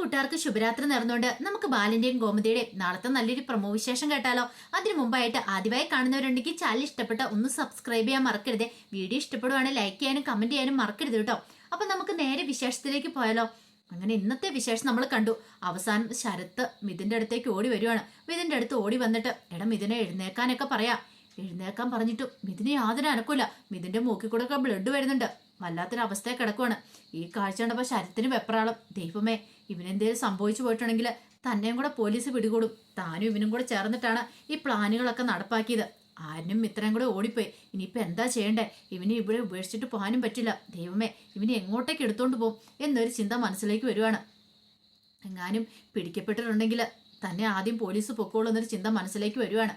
കൂട്ടുകാർക്ക് ശുഭരാത്രി നേർന്നുകൊണ്ട് നമുക്ക് ബാലിന്റെയും ഗോമതിയുടെയും നാളത്തെ നല്ലൊരു പ്രമോ വിശേഷം കേട്ടാലോ. അതിനു മുമ്പായിട്ട് ആദ്യമായി കാണുന്നവരുണ്ടെങ്കിൽ ചാനൽ ഇഷ്ടപ്പെട്ട ഒന്ന് സബ്സ്ക്രൈബ് ചെയ്യാൻ മറക്കരുത്. വീഡിയോ ഇഷ്ടപ്പെടുവാണെങ്കിൽ ലൈക്ക് ചെയ്യാനും കമന്റ് ചെയ്യാനും മറക്കരുത് കേട്ടോ. അപ്പൊ നമുക്ക് നേരെ വിശേഷത്തിലേക്ക് പോയാലോ. അങ്ങനെ ഇന്നത്തെ വിശേഷം നമ്മൾ കണ്ടു. അവസാനം ശരത്ത് മിഥിന്റെ അടുത്തേക്ക് ഓടി വരുവാണ്. മിഥിന്റെ അടുത്ത് ഓടി വന്നിട്ട് എടാ മിഥുനെ എഴുന്നേക്കാനൊക്കെ പറയാ. എഴുന്നേക്കാൻ പറഞ്ഞിട്ടും മിഥുനെ യാതൊരു അനക്കൂല മിഥിന്റെ മൂക്കിൽ കൂടെ ബ്ലഡ് വരുന്നുണ്ട്. വല്ലാത്തൊരു അവസ്ഥയെ കിടക്കുവാണ്. ഈ കാഴ്ച കണ്ടപ്പോൾ ശരത്തിന് വെപ്രാളം. ദൈവമേ ഇവനെന്തേലും സംഭവിച്ചു പോയിട്ടുണ്ടെങ്കിൽ തന്നെയും കൂടെ പോലീസ് പിടികൂടും. താനും ഇവനും കൂടെ ചേർന്നിട്ടാണ് ഈ പ്ലാനുകളൊക്കെ നടപ്പാക്കിയത്. ആരിനും ഇത്രയും കൂടെ ഓടിപ്പോയി. ഇനിയിപ്പോൾ എന്താ ചെയ്യണ്ടേ? ഇവനെ ഇവിടെ ഉപേക്ഷിച്ചിട്ട് പോകാനും പറ്റില്ല. ദൈവമേ ഇവനെ എങ്ങോട്ടേക്ക് എടുത്തോണ്ട് പോകും എന്നൊരു ചിന്ത മനസ്സിലേക്ക് വരുവാണ്. എങ്ങാനും പിടിക്കപ്പെട്ടിട്ടുണ്ടെങ്കിൽ തന്നെ ആദ്യം പോലീസ് പൊക്കോളൂ എന്നൊരു ചിന്ത മനസ്സിലേക്ക് വരുവാണ്.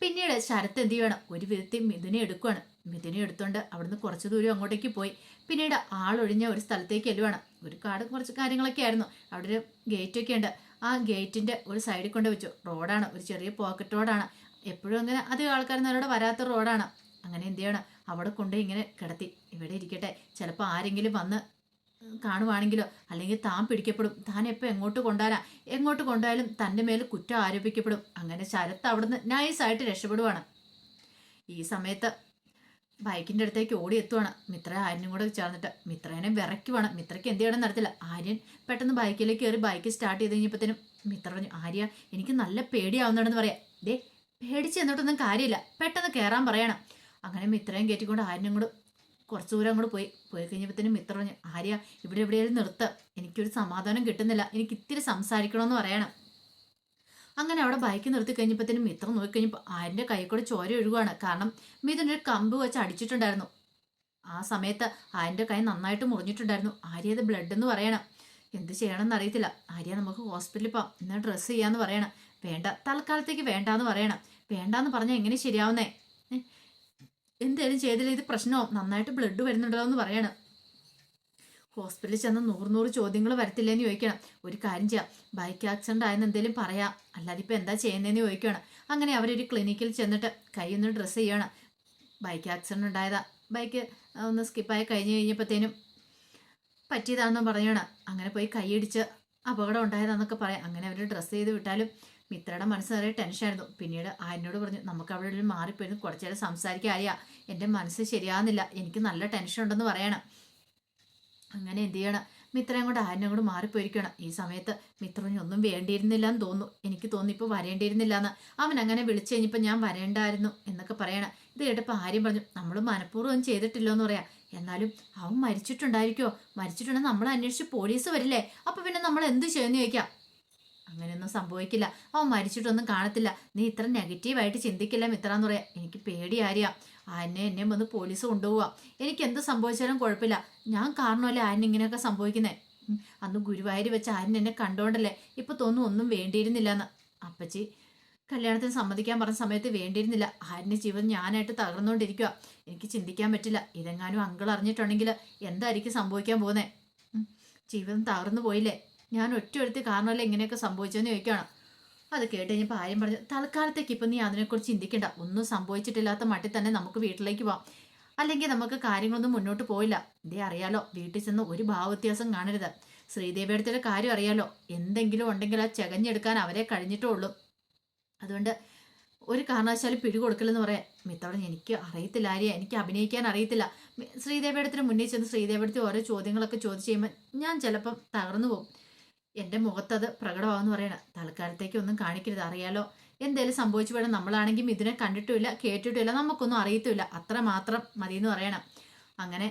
പിന്നീട് ശരത്ത് എന്ത് ചെയ്യണം? ഒരു വിധത്തിൽ മിഥുനെ എടുക്കുവാണ്. മിഥുനെ എടുത്തോണ്ട് അവിടുന്ന് കുറച്ച് ദൂരം അങ്ങോട്ടേക്ക് പോയി. പിന്നീട് ആളൊഴിഞ്ഞ ഒരു സ്ഥലത്തേക്ക് എല്ലുവാണ് ഒരു കാട് കുറച്ച് കാര്യങ്ങളൊക്കെ ആയിരുന്നു. അവിടെ ഒരു ഗേറ്റ് ഒക്കെ ഉണ്ട്. ആ ഗേറ്റിന്റെ ഒരു സൈഡിൽ കൊണ്ട് വെച്ചു. റോഡാണ്. ഒരു ചെറിയ പോക്കറ്റ് റോഡാണ്. എപ്പോഴും അങ്ങനെ അധികം ആൾക്കാരൊന്നും അവിടെ വരാത്ത റോഡാണ്. അങ്ങനെ എന്ത് ചെയ്യണം? അവിടെ കൊണ്ട് ഇങ്ങനെ കിടത്തി. ഇവിടെ ഇരിക്കട്ടെ. ചിലപ്പോൾ ആരെങ്കിലും വന്ന് കാണുവാണെങ്കിലോ അല്ലെങ്കിൽ താൻ പിടിക്കപ്പെടും. താൻ എപ്പോൾ എങ്ങോട്ട് കൊണ്ടുവരാ? എങ്ങോട്ട് കൊണ്ടുപോയാലും തന്റെ മേൽ കുറ്റം ആരോപിക്കപ്പെടും. അങ്ങനെ ശരത്ത് അവിടുന്ന് നൈസായിട്ട് രക്ഷപ്പെടുവാണ്. ഈ സമയത്ത് ബൈക്കിന്റെ അടുത്തേക്ക് ഓടി എത്തുവാണ്. മിത്ര ആര്യനും കൂടെ ചേർന്നിട്ട് മിത്രേനെ വിറയ്ക്കുവാണ് മിത്രയ്ക്ക് എന്ത് ചെയ്യണം നടത്തില്ല ആര്യൻ പെട്ടെന്ന് ബൈക്കിലേക്ക് കയറി ബൈക്ക് സ്റ്റാർട്ട് ചെയ്ത് കഴിഞ്ഞപ്പോഴത്തേനും മിത്ര പറഞ്ഞു ആര്യ എനിക്ക് നല്ല പേടിയാവുന്നുണ്ടെന്ന് പറയാം. ദേ പേടിച്ച് എന്നിട്ടൊന്നും കാര്യമില്ല. പെട്ടെന്ന് കയറാൻ പറയണം. അങ്ങനെ മിത്രയും കയറ്റിക്കൊണ്ട് ആര്യനും കൂടെ കുറച്ച് ദൂരം അങ്ങോട്ട് പോയി. പോയി കഴിഞ്ഞപ്പോഴത്തേനും മിത്ര പറഞ്ഞു ആര്യ ഇവിടെ എവിടെയായാലും നിർത്ത. എനിക്കൊരു സമാധാനം കിട്ടുന്നില്ല. എനിക്ക് ഇത്തിരി സംസാരിക്കണമെന്ന് പറയണം. അങ്ങനെ അവിടെ ബൈക്ക് നിർത്തി കഴിഞ്ഞപ്പോഴത്തേനും മിത്രം നോക്കിക്കഴിഞ്ഞപ്പോൾ ആര്യന്റെ കൈ കൂടെ ചോര ഒഴുകുവാണ്. കാരണം മിഥുനൊരു കമ്പ് വെച്ച് അടിച്ചിട്ടുണ്ടായിരുന്നു. ആ സമയത്ത് ആര്യന്റെ കൈ നന്നായിട്ട് മുറിഞ്ഞിട്ടുണ്ടായിരുന്നു. ആര്യ അത് ബ്ലഡ് എന്ന് പറയണം. എന്ത് ചെയ്യണമെന്ന് അറിയത്തില്ല. ആര്യ നമുക്ക് ഹോസ്പിറ്റലിൽ പോവാം. എന്നാൽ ഡ്രസ്സ് ചെയ്യാന്ന് പറയണം. വേണ്ട. തൽക്കാലത്തേക്ക് വേണ്ടാന്ന് പറയണം. വേണ്ടാന്ന് പറഞ്ഞാൽ എങ്ങനെ ശരിയാവുന്നേ? എന്തേലും ചെയ്തില്ല. ഇത് പ്രശ്നമോ നന്നായിട്ട് ബ്ലഡ് വരുന്നുണ്ടല്ലോ എന്ന് പറയണം. ഹോസ്പിറ്റലിൽ ചെന്ന് നൂറ് നൂറ് ചോദ്യങ്ങൾ വരത്തില്ലേന്ന് ചോദിക്കണം. ഒരു കാര്യം ചെയ്യാം. ബൈക്ക് ആക്സിഡന്റ് ആയെന്ന് എന്തെങ്കിലും പറയാം. അല്ലാതെ ഇപ്പം എന്താ ചെയ്യുന്നതെന്ന് ചോദിക്കണം അങ്ങനെ അവരൊരു ക്ലിനിക്കിൽ ചെന്നിട്ട് കൈ ഒന്ന് ഡ്രസ്സ് ചെയ്യണം. Bike accident ഉണ്ടായതാ. ബൈക്ക് ഒന്ന് സ്കിപ്പായി കഴിഞ്ഞ് കഴിഞ്ഞപ്പോഴത്തേനും പറ്റിയതാണെന്ന് പറയണം അങ്ങനെ പോയി കൈയിടിച്ച് അപകടം ഉണ്ടായതാന്നൊക്കെ പറയാം. അങ്ങനെ അവർ ഡ്രസ്സ് ചെയ്ത് വിട്ടാലും മിത്രയുടെ മനസ്സ് നിറയെ ടെൻഷനായിരുന്നു പിന്നീട് ആര്യനോട് പറഞ്ഞു നമുക്ക് അവിടെ ഒരു മാറിപ്പോയിരുന്നു കുറച്ചേരം സംസാരിക്കാൻ അറിയാം. എന്റെ മനസ്സ് ശരിയാകുന്നില്ല എനിക്ക് നല്ല ടെൻഷൻ ഉണ്ടെന്ന് പറയണം. അങ്ങനെ എന്ത് ചെയ്യണം? മിത്രയും കൂടെ ആരും കൂടെ മാറിപ്പോയിരിക്കണം. ഈ സമയത്ത് മിത്രനൊന്നും വേണ്ടിയിരുന്നില്ല എന്ന് തോന്നുന്നു. എനിക്ക് തോന്നി ഇപ്പോൾ വരേണ്ടിയിരുന്നില്ല എന്ന് അവൻ അങ്ങനെ വിളിച്ചു കഴിഞ്ഞപ്പോൾ ഞാൻ വരേണ്ടായിരുന്നു എന്നൊക്കെ പറയണം. ഇത് കേട്ടപ്പോൾ ആര്യം പറഞ്ഞു നമ്മൾ മനഃപൂർവം ചെയ്തിട്ടില്ലോ എന്ന് പറയാം. എന്നാലും അവൻ മരിച്ചിട്ടുണ്ടായിരിക്കോ മരിച്ചിട്ടുണ്ടെങ്കിൽ നമ്മൾ അന്വേഷിച്ച് പോലീസ് വരില്ലേ? അപ്പോൾ പിന്നെ നമ്മൾ എന്ത് ചെയ്യുമെന്ന് ചോദിക്കാം. അങ്ങനെയൊന്നും സംഭവിക്കില്ല. അവൻ മരിച്ചിട്ടൊന്നും കാണത്തില്ല. നീ ഇത്ര നെഗറ്റീവായിട്ട് ചിന്തിക്കില്ല മിത്ര എന്ന് പറയാം. എനിക്ക് പേടിയാരിയാ ആനെ എന്നെ വന്ന് പോലീസ് കൊണ്ടുപോവാം. എനിക്ക് എന്ത് സംഭവിച്ചാലും കുഴപ്പമില്ല. ഞാൻ കാരണമല്ലേ ആന ഇങ്ങനെയൊക്കെ സംഭവിക്കുന്നത് അന്ന് ഗുരുവായൂർ വെച്ച് ആന എന്നെ കണ്ടോണ്ടല്ലേ ഇപ്പൊ തോന്നും ഒന്നും വേണ്ടിയിരുന്നില്ല എന്ന് അപ്പച്ചി കല്യാണത്തിന് സമ്മതിക്കാൻ പറഞ്ഞ സമയത്ത് വേണ്ടിയിരുന്നില്ല. ആരിന്റെ ജീവൻ ഞാനായിട്ട് തകർന്നുകൊണ്ടിരിക്കുക എനിക്ക് ചിന്തിക്കാൻ പറ്റില്ല. ഇതെങ്ങാനും അങ്കിൾ അറിഞ്ഞിട്ടുണ്ടെങ്കിൽ എന്തായിരിക്കും സംഭവിക്കാൻ പോകുന്നത് ജീവിതം തകർന്നു പോയില്ലേ? ഞാൻ ഒറ്റ ഒരുത്തി കാരണമല്ലേ ഇങ്ങനെയൊക്കെ സംഭവിച്ചെന്ന് ചോദിക്കുകയാണ് അത് കേട്ട് കഴിഞ്ഞപ്പോൾ ആര്യം പറഞ്ഞു തൽക്കാലത്തേക്ക് ഇപ്പം നീ അതിനെക്കുറിച്ച് ചിന്തിക്കേണ്ട. ഒന്നും സംഭവിച്ചിട്ടില്ലാത്ത മട്ടിൽ തന്നെ നമുക്ക് വീട്ടിലേക്ക് പോവാം. അല്ലെങ്കിൽ നമുക്ക് കാര്യങ്ങളൊന്നും മുന്നോട്ട് പോയില്ല. ഇതേ അറിയാലോ വീട്ടിൽ ചെന്ന് ഒരു ഭാവവ്യത്യാസം കാണരുത്. ശ്രീദേവിയുടെ കാര്യം അറിയാലോ എന്തെങ്കിലും ഉണ്ടെങ്കിൽ ആ ചകഞ്ഞെടുക്കാൻ അവരെ കഴിഞ്ഞിട്ടേ ഉള്ളൂ അതുകൊണ്ട് ഒരു കാരണവശാലും പിടികൊടുക്കില്ലെന്ന് പറയാം മിത്തവണ എനിക്ക് അറിയത്തില്ല ആര്യ. എനിക്ക് അഭിനയിക്കാൻ അറിയത്തില്ല. ശ്രീദേവിയുടെ മുന്നിൽ ചെന്ന് ശ്രീദേവിയുടെ ഓരോ ചോദ്യങ്ങളൊക്കെ ചോദിച്ചു കഴിയുമ്പോൾ ഞാൻ ചിലപ്പം തകർന്നു പോകും. എന്റെ മുഖത്തത് പ്രകടമാവെന്ന് പറയണം. തൽക്കാലത്തേക്ക് ഒന്നും കാണിക്കരുത്. അറിയാലോ? എന്തേലും സംഭവിച്ചു വേണം നമ്മളാണെങ്കിലും ഇതിനെ കണ്ടിട്ടുമില്ല കേട്ടിട്ടുമില്ല നമുക്കൊന്നും അറിയത്തുമില്ല. അത്ര മാത്രം മതി എന്ന് പറയണം. അങ്ങനെ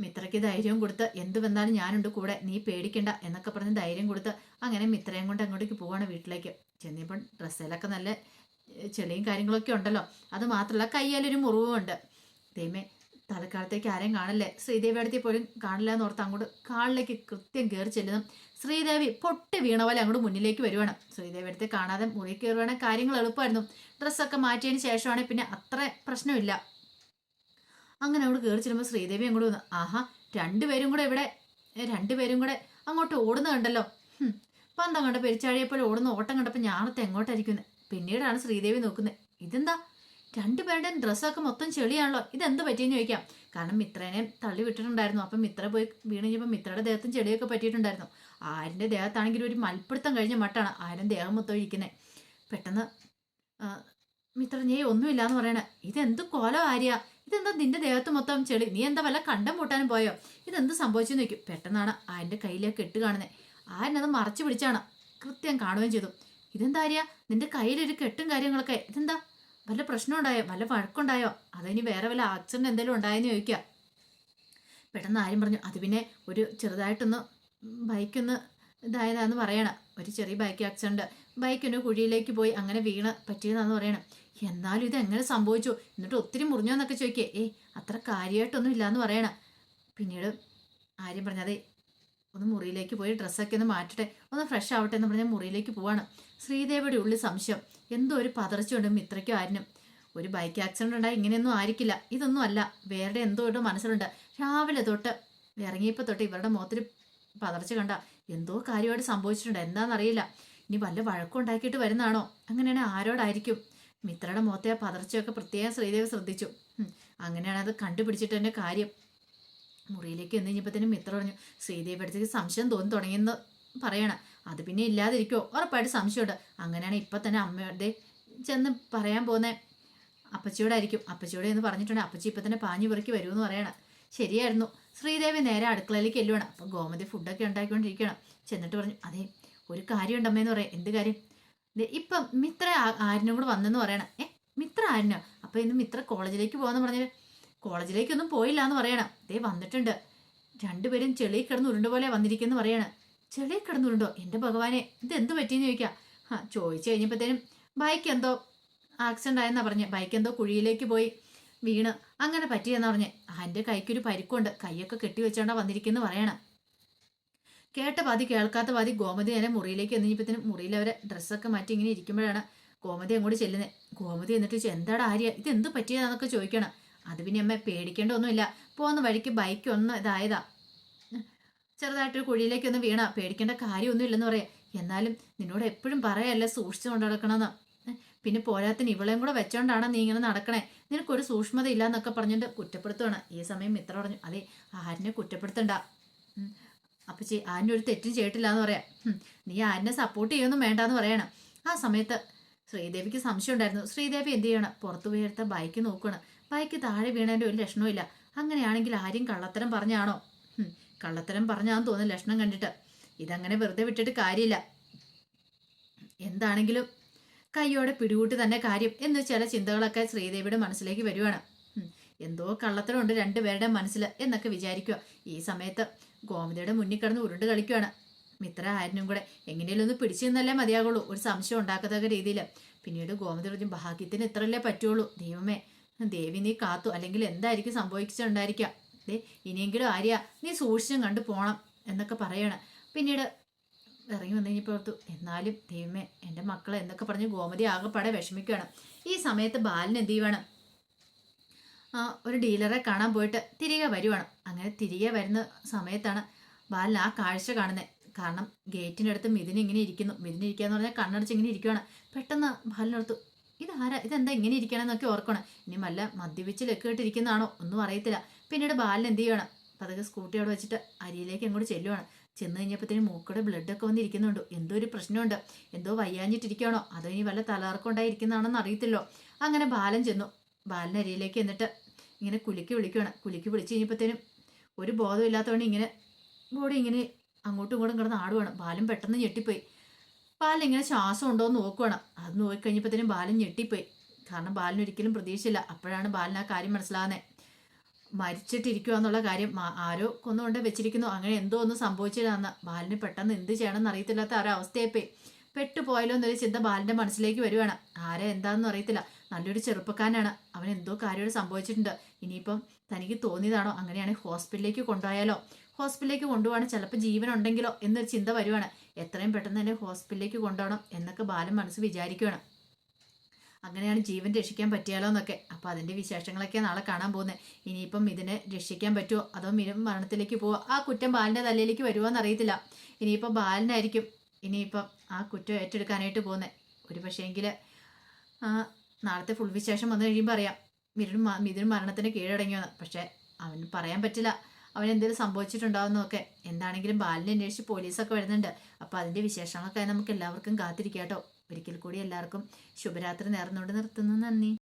മിത്രയ്ക്ക് ധൈര്യം കൊടുത്ത് എന്ത് വന്നാലും ഞാനുണ്ട് കൂടെ നീ പേടിക്കണ്ട എന്നൊക്കെ പറഞ്ഞ് ധൈര്യം കൊടുത്ത് അങ്ങനെ മിത്രയും കൊണ്ട് അങ്ങോട്ടേക്ക് പോവാണ് വീട്ടിലേക്ക്. ചെന്നപ്പോൾ ഡ്രസ്സിലൊക്കെ നല്ല ചെളിയും കാര്യങ്ങളൊക്കെ ഉണ്ടല്ലോ. അത് മാത്രമല്ല കയ്യാലൊരു മുറിവും ഉണ്ട് ദൈവമേ തലക്കാലത്തേക്ക് ആരെയും കാണില്ലേ. ശ്രീദേവി അടുത്തേ പോലും കാണില്ല എന്ന് ഓർത്ത് അങ്ങോട്ട് കാളിലേക്ക് കൃത്യം കയറി ചെല്ലുന്നു. ശ്രീദേവി പൊട്ടി വീണ പോലെ അങ്ങോട്ട് മുന്നിലേക്ക് വരുവാണ്. ശ്രീദേവി അടുത്ത് കാണാതെ മുറി കയറുവാണ് കാര്യങ്ങൾ എളുപ്പമായിരുന്നു. ഡ്രസ്സൊക്കെ മാറ്റിയതിന് ശേഷമാണ് പിന്നെ അത്ര പ്രശ്നമില്ല. അങ്ങനെ അങ്ങോട്ട് കയറി ചെല്ലുമ്പോൾ ശ്രീദേവി അങ്ങോട്ട് വന്നു ആഹാ രണ്ടുപേരും കൂടെ ഇവിടെ രണ്ടുപേരും കൂടെ അങ്ങോട്ട് ഓടുന്ന കണ്ടല്ലോ പന്തം കണ്ട പെരിച്ചാഴിയെപ്പോലെ ഓടുന്ന ഓട്ടം കണ്ടപ്പോൾ ഞാനത്തെ എങ്ങോട്ടായിരിക്കുന്നത് പിന്നീടാണ് ശ്രീദേവി നോക്കുന്നത്. ഇതെന്താ? രണ്ടുപേരുടെയും ഡ്രസ്സൊക്കെ മൊത്തം ചെളിയാണല്ലോ. ഇതെന്ത് പറ്റിയെന്ന് ചോദിക്കാം. കാരണം മിത്രനെ തള്ളി വിട്ടിട്ടുണ്ടായിരുന്നു. അപ്പം മിത്ര പോയി വീണ് കഴിഞ്ഞപ്പോൾ മിത്രയുടെ ദേഹത്തും ചെളിയൊക്കെ പറ്റിയിട്ടുണ്ടായിരുന്നു. ആരിന്റെ ദേഹത്താണെങ്കിൽ ഒരു മൽപ്പിടുത്തം കഴിഞ്ഞ മട്ടാണ് ആരും ദേഹം മൊത്തം ഇരിക്കുന്നത് പെട്ടെന്ന് മിത്ര നീ ഒന്നുമില്ല എന്ന് പറയണേ. ഇതെന്ത് കോലം ആര്യ? ഇതെന്താ നിന്റെ ദേഹത്ത് മൊത്തം ചെളി? നീ എന്താ വല്ല കണ്ടം പൂട്ടാനും പോയോ? ഇതെന്ത് സംഭവിച്ചെന്ന് ചോദിക്കും. പെട്ടെന്നാണ് ആരിന്റെ കയ്യിലേക്ക് കെട്ട് കാണുന്നത് ആരിനത് മറച്ചു പിടിച്ചാണ് കൃത്യം കാണുകയും ചെയ്തു. ഇതെന്താ ആര്യ? നിന്റെ കയ്യിലൊരു കെട്ടും കാര്യങ്ങളൊക്കെ. ഇതെന്താ? വല്ല പ്രശ്നം ഉണ്ടായോ വല്ല വഴക്കുണ്ടായോ? അതിനി വേറെ വല്ല ആക്സിഡന്റ് എന്തെങ്കിലും ഉണ്ടായെന്ന് ചോദിക്കുക പെട്ടെന്ന് ആരും പറഞ്ഞു അത് പിന്നെ ഒരു ചെറുതായിട്ടൊന്ന് ബൈക്കൊന്ന് ഇതായതാന്ന് പറയണം. ഒരു ചെറിയ ബൈക്ക് ആക്സിഡന്റ് ബൈക്കൊന്ന് കുഴിയിലേക്ക് പോയി അങ്ങനെ വീണ് പറ്റിയതാന്ന് പറയണം. എന്നാലും ഇത് എങ്ങനെ സംഭവിച്ചു? എന്നിട്ട് ഒത്തിരി മുറിഞ്ഞോ എന്നൊക്കെ ചോദിക്കേ. ഏയ് അത്ര കാര്യമായിട്ടൊന്നും ഇല്ലാന്ന് പറയണം. പിന്നീട് ആര്യം പറഞ്ഞതേ ഒന്ന് മുറിയിലേക്ക് പോയി ഡ്രസ്സൊക്കെ ഒന്ന് മാറ്റട്ടെ. ഒന്ന് ഫ്രഷ് ആവട്ടെ എന്ന് പറഞ്ഞാൽ മുറിയിലേക്ക് പോവാണ്. ശ്രീദേവിയുടെ ഉള്ളിൽ സംശയം. എന്തോ ഒരു പതർച്ചയുണ്ട് മിത്രയ്ക്കും ആരിനും. ഒരു ബൈക്ക് ആക്സിഡന്റ് ഉണ്ടായി ഇങ്ങനെയൊന്നും ആയിരിക്കില്ല. ഇതൊന്നും അല്ല. വേറെ എന്തോ ഒരു മനസ്സിലുണ്ട്. രാവിലെ തൊട്ട് ഇറങ്ങിയപ്പോൾ തൊട്ട് ഇവരുടെ മുഖത്തിൽ പതർച്ച കണ്ട. എന്തോ കാര്യമായിട്ട് സംഭവിച്ചിട്ടുണ്ട്. എന്താണെന്നറിയില്ല ഇനി വല്ല വഴക്കുണ്ടാക്കിയിട്ട് വരുന്നതാണോ? അങ്ങനെയാണെങ്കിൽ ആരോടായിരിക്കും? മിത്രയുടെ മുഖത്തെ ആ പതർച്ചയൊക്കെ പ്രത്യേകം ശ്രീദേവി ശ്രദ്ധിച്ചു. അങ്ങനെയാണ് അത് കണ്ടുപിടിച്ചിട്ട് തന്നെ കാര്യം. മുറിയിലേക്ക് വന്നു കഴിഞ്ഞപ്പോൾ തന്നെ മിത്ര പറഞ്ഞു ശ്രീദേവി അടുത്തേക്ക് സംശയം തോന്നി തുടങ്ങിയെന്ന് പറയണം. അത് പിന്നെ ഇല്ലാതിരിക്കുമോ ഉറപ്പായിട്ട് സംശയമുണ്ട്. അങ്ങനെയാണ് ഇപ്പം തന്നെ അമ്മയുടെ ചെന്ന് പറയാൻ പോകുന്നത് അപ്പച്ചിയോടായിരിക്കും. അപ്പച്ചിയോടെ എന്ന് പറഞ്ഞിട്ടുണ്ട്. അപ്പച്ചി ഇപ്പം തന്നെ പാഞ്ഞു പെറുക്കി വരുമെന്ന് പറയണം. ശരിയായിരുന്നു. ശ്രീദേവി നേരെ അടുക്കളയിലേക്ക് എല്ലുവാണ് അപ്പം ഗോമതി ഫുഡൊക്കെ ഉണ്ടാക്കിക്കൊണ്ടിരിക്കണം ചെന്നിട്ട് പറഞ്ഞു അതെ ഒരു കാര്യമുണ്ട് അമ്മയെന്ന് പറയാം. എന്ത് കാര്യം? ഇപ്പം മിത്ര ആരിനും കൂടെ വന്നെന്ന് പറയണം. ഏ മിത്ര ആരിനോ അപ്പം ഇന്ന് മിത്ര കോളേജിലേക്ക് പോകാന്ന് പറഞ്ഞത്? കോളേജിലേക്കൊന്നും പോയില്ല എന്ന് പറയണം. ദേ വന്നിട്ടുണ്ട്. രണ്ടുപേരും ചെളി കിടന്ന് ഉരുണ്ട പോലെ വന്നിരിക്കുന്നു പറയണം. ചെളി കിടന്നുരുണ്ടോ എന്റെ ഭഗവാനെ ഇത് എന്ത് പറ്റിയെന്ന് ചോദിക്കാം. ആ ചോദിച്ചു കഴിഞ്ഞപ്പോഴത്തേനും ബൈക്ക് എന്തോ ആക്സിഡന്റ് ആയെന്നാ പറഞ്ഞ്. ബൈക്ക് എന്തോ കുഴിയിലേക്ക് പോയി വീണ്. അങ്ങനെ പറ്റിയെന്ന് പറഞ്ഞ്. എന്റെ കൈക്കൊരു പരിക്കുണ്ട്. കൈയൊക്കെ കെട്ടി വെച്ചോണ്ടാ വന്നിരിക്കുന്നു പറയണം. കേട്ട പാതി കേൾക്കാത്ത പാതി ഗോമതി നേരെ മുറിയിലേക്ക് എന്നിപ്പോഴത്തേനും മുറിയിൽ അവരെ ഡ്രസ്സൊക്കെ മാറ്റി ഇങ്ങനെ ഇരിക്കുമ്പോഴാണ് ഗോമതി അങ്ങോട്ട് ചെല്ലുന്നത് ഗോമതി എന്നിട്ട് എന്താടാ ആര്യ? ഇത് എന്ത് പറ്റിയതാന്നൊക്കെ ചോദിക്കണം. അത് പിന്നെ അമ്മ പേടിക്കേണ്ട ഒന്നുമില്ല പോകുന്ന വഴിക്ക് ബൈക്ക് ഒന്ന് ഇതായതാ. ചെറുതായിട്ടൊരു കുഴിയിലേക്ക് ഒന്ന് വീണ. പേടിക്കേണ്ട കാര്യമൊന്നും ഇല്ലെന്ന് പറയാം. എന്നാലും നിന്നോട് എപ്പോഴും പറയല്ലേ സൂക്ഷിച്ചു കൊണ്ട് നടക്കണമെന്ന് പിന്നെ പോരാത്തിന് ഇവളെയും കൂടെ വെച്ചോണ്ടാണ് നീ ഇങ്ങനെ നടക്കണേ. നിനക്കൊരു സൂക്ഷ്മത ഇല്ല എന്നൊക്കെ പറഞ്ഞിട്ട് കുറ്റപ്പെടുത്തുവാണ്. ഈ സമയം മിത്ര പറഞ്ഞു. അതെ ആരിനെ കുറ്റപ്പെടുത്തണ്ട. അപ്പൊ അപ്പച്ചി ആരിനൊരു തെറ്റും ചെയ്തിട്ടില്ല എന്ന് പറയാം നീ ആരിനെ സപ്പോർട്ട് ചെയ്യൊന്നും വേണ്ടാന്ന് പറയണം. ആ സമയത്ത് ശ്രീദേവിക്ക് സംശയം ഉണ്ടായിരുന്നു ശ്രീദേവി എന്ത് ചെയ്യണം? പുറത്തു പോയി ബൈക്ക് നോക്കണം ബൈക്ക് താഴെ വീണതിന്റെ ഒരു ലക്ഷണമില്ല അങ്ങനെയാണെങ്കിൽ ആരും കള്ളത്തരം പറഞ്ഞാണോ? കള്ളത്തരം പറഞ്ഞാന്ന് തോന്നുന്നു ലക്ഷണം കണ്ടിട്ട്. ഇതങ്ങനെ വെറുതെ വിട്ടിട്ട് കാര്യമില്ല. എന്താണെങ്കിലും കൈയോടെ പിടികൂട്ടി തന്നെ കാര്യം എന്ന് ചില ചിന്തകളൊക്കെ ശ്രീദേവിയുടെ മനസ്സിലേക്ക് വരുവാണ്. എന്തോ കള്ളത്തരമുണ്ട് രണ്ടുപേരുടെ മനസ്സിൽ എന്നൊക്കെ വിചാരിക്കുക ഈ സമയത്ത് ഗോമതിയുടെ മുന്നിൽ കിടന്ന് ഉരുണ്ട് കളിക്കുകയാണ് മിത്ര ആരിനും കൂടെ എങ്ങനെയാലും ഒന്ന് പിടിച്ചു നിന്നല്ലേ മതിയാകുള്ളൂ. ഒരു സംശയം ഉണ്ടാക്കത്തക്ക രീതിയിൽ പിന്നീട് ഗോമതി പറഞ്ഞു ഭാഗ്യത്തിന് ഇത്രയല്ലേ പറ്റുള്ളൂ. ദൈവമേ ദേവി നീ കാത്തു. അല്ലെങ്കിൽ എന്തായിരിക്കും സംഭവിച്ചിട്ടുണ്ടായിരിക്കുക ദേ ഇനിയെങ്കിലും ആര്യ നീ സൂക്ഷിച്ചും കണ്ടു പോണം എന്നൊക്കെ പറയണം. പിന്നീട് ഇറങ്ങി വന്നു കഴിഞ്ഞപ്പോൾ ഓർത്തു എന്നാലും ദൈവമേ എന്റെ മക്കളെ എന്നൊക്കെ പറഞ്ഞ് ഗോമതി ആകെപ്പാടെ വിഷമിക്കുകയാണ്. ഈ സമയത്ത് ബാലൻ എന്ത് ചെയ്യുവാണ്? ഒരു ഡീലറെ കാണാൻ പോയിട്ട് തിരികെ വരുവാണ്. അങ്ങനെ തിരികെ വരുന്ന സമയത്താണ് ബാലൻ ആ കാഴ്ച കാണുന്നത് കാരണം ഗേറ്റിന്റെ അടുത്ത് മിഥുൻ ഇങ്ങനെ ഇരിക്കുന്നു. മിഥുൻ ഇരിക്കുക എന്ന് പറഞ്ഞാൽ കണ്ണടച്ച് ഇങ്ങനെ ഇരിക്കുകയാണ് പെട്ടെന്ന് ബാലിനടുത്തു ഇതാരാ? ഇതെന്താ ഇങ്ങനെ ഇരിക്കണമെന്നൊക്കെ ഓർക്കണം. ഇനി വല്ല മദ്യപിച്ച് ലക്കിട്ടിരിക്കുന്നതാണോ ഒന്നും അറിയത്തില്ല. പിന്നീട് ബാലിന് എന്ത് ചെയ്യണം പതുക്കെ സ്കൂട്ടി അവിടെ വെച്ചിട്ട് അരിയിലേക്ക് അങ്ങോട്ട് ചെല്ലുവാണ്. ചെന്ന് കഴിഞ്ഞപ്പോഴത്തേനും മൂക്കടെ ബ്ലഡൊക്കെ വന്നിരിക്കുന്നുണ്ട് എന്തോ ഒരു പ്രശ്നമുണ്ട്. എന്തോ വയ്യാഞ്ഞിട്ടിരിക്കുകയാണോ അതോ ഇനി വല്ല തലകർക്കുണ്ടായിരിക്കുന്നതാണെന്ന് അറിയത്തില്ലോ. അങ്ങനെ ബാലൻ ചെന്നു. ബാലൻ അരിയിലേക്ക് എന്നിട്ട് ഇങ്ങനെ കുലുക്കി വിളിക്കുകയാണ് കുലുക്കി വിളിച്ച് കഴിഞ്ഞപ്പോഴത്തേനും ഒരു ബോധം ഇങ്ങനെ ബോഡി ഇങ്ങനെ അങ്ങോട്ടും ഇങ്ങോട്ടും കിടന്ന് വേണം. ബാലൻ പെട്ടെന്ന് ഞെട്ടിപ്പോയി. ബാലൻ ഇങ്ങനെ ശ്വാസം ഉണ്ടോ എന്ന് നോക്കുവാണ് അത് നോക്കിക്കഴിഞ്ഞപ്പോഴത്തേനും ബാലൻ ഞെട്ടിപ്പോയി. കാരണം ബാലൻ ഒരിക്കലും പ്രതീക്ഷയില്ല. അപ്പോഴാണ് ബാലൻ ആ കാര്യം മനസ്സിലാകുന്നത് മരിച്ചിട്ടിരിക്കുക എന്നുള്ള കാര്യം. ആരോ കൊന്നുകൊണ്ട് വെച്ചിരിക്കുന്നു. അങ്ങനെ എന്തോ ഒന്ന് സംഭവിച്ചില്ലാന്ന് ബാലിന് പെട്ടെന്ന് എന്ത് ചെയ്യണമെന്ന് അറിയത്തില്ലാത്ത ഒരവസ്ഥയായിപ്പോയി പെട്ടുപോയാലോ എന്നൊരു ചിന്ത ബാലിന്റെ മനസ്സിലേക്ക് വരുവാണ്. ആരെ എന്താണെന്ന് അറിയത്തില്ല. നല്ലൊരു ചെറുപ്പക്കാരനാണ്. അവൻ എന്തോ കാര്യമായിട്ട് സംഭവിച്ചിട്ടുണ്ട്. ഇനിയിപ്പം തനിക്ക് തോന്നിയതാണോ? അങ്ങനെയാണെങ്കിൽ ഹോസ്പിറ്റലിലേക്ക് കൊണ്ടുപോയാലോ? ഹോസ്പിറ്റലിലേക്ക് കൊണ്ടുപോകണം. ചിലപ്പോൾ ജീവൻ ഉണ്ടെങ്കിലോ എന്നൊരു ചിന്ത വരുവാണ്. എത്രയും പെട്ടെന്ന് തന്നെ ഹോസ്പിറ്റലിലേക്ക് കൊണ്ടുപോകണം എന്നൊക്കെ ബാലൻ മനസ്സ് വിചാരിക്കുകയാണ് അങ്ങനെയാണ് ജീവൻ രക്ഷിക്കാൻ പറ്റിയാലോ എന്നൊക്കെ. അപ്പോൾ അതിന്റെ വിശേഷങ്ങളൊക്കെ നാളെ കാണാൻ പോകുന്നത്. ഇനിയിപ്പം ഇതിനെ രക്ഷിക്കാൻ പറ്റുമോ അതോ മിനും മരണത്തിലേക്ക് പോവോ? ആ കുറ്റം ബാലിന്റെ തലയിലേക്ക് വരുമോ എന്നറിയത്തില്ല. ഇനിയിപ്പം ബാലിനായിരിക്കും ഇനിയിപ്പം ആ കുറ്റം ഏറ്റെടുക്കാനായിട്ട് പോകുന്നത് ഒരു പക്ഷേങ്കിൽ നാളത്തെ ഫുൾ വിശേഷം വന്നു കഴിയുമ്പോൾ അറിയാം. മിഥുൻ മ- മിഥുൻ മരണത്തിന് കീഴടങ്ങിയെന്ന്. പക്ഷേ അവന് പറയാൻ പറ്റില്ല. അവൻ എന്തെങ്കിലും സംഭവിച്ചിട്ടുണ്ടാവുന്നൊക്കെ എന്താണെങ്കിലും ബാലിനെ അന്വേഷിച്ച് പോലീസൊക്കെ വരുന്നുണ്ട്. അപ്പോൾ അതിന്റെ വിശേഷങ്ങളൊക്കെ നമുക്ക് എല്ലാവർക്കും കാത്തിരിക്കാം കേട്ടോ ഒരിക്കൽ കൂടി എല്ലാവർക്കും ശുഭരാത്രി നേർന്നുകൊണ്ട് നിർത്തുന്നു. നന്ദി.